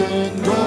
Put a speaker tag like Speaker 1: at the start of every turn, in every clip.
Speaker 1: often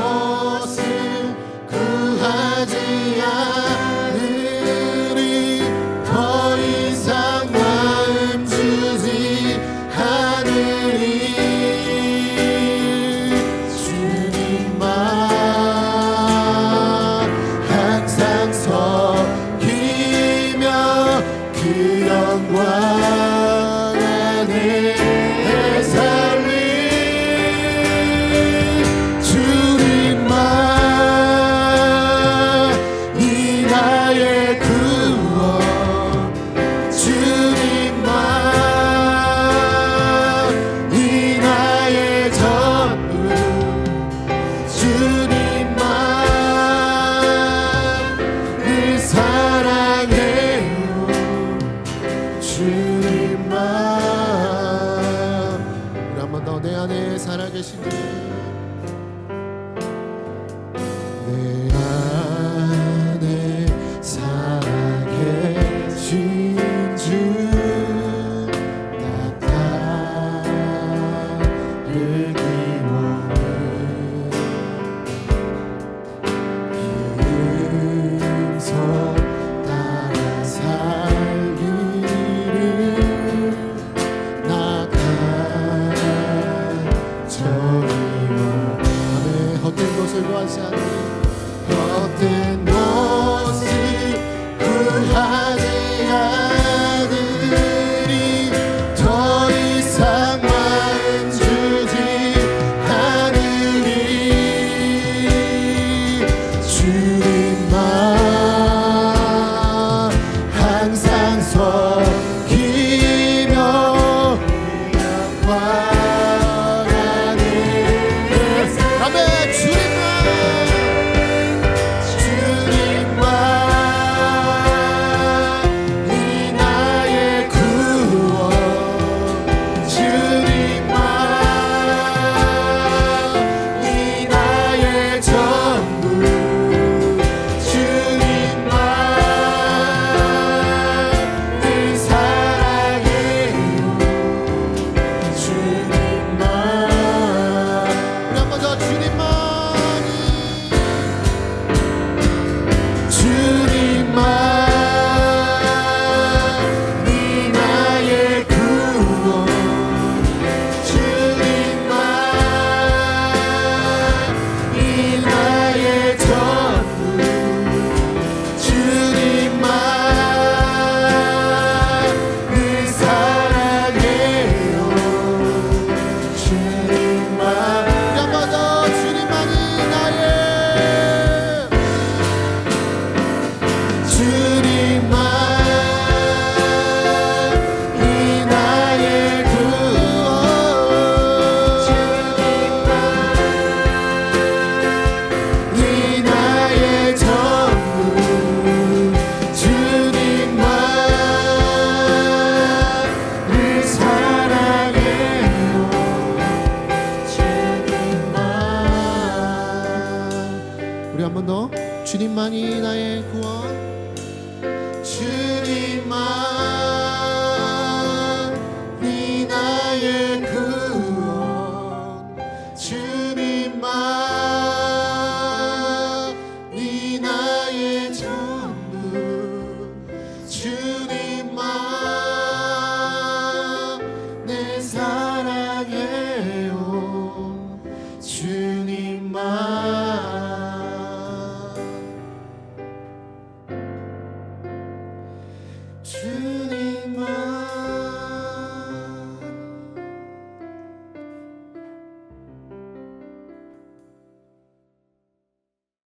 Speaker 1: 내 안에 살아계신 주. 내 안에 살아계신 나 우리 한 번 더. 주님만이 나의 구원. 주님만이 나의 구원. 주님만이 나의 주.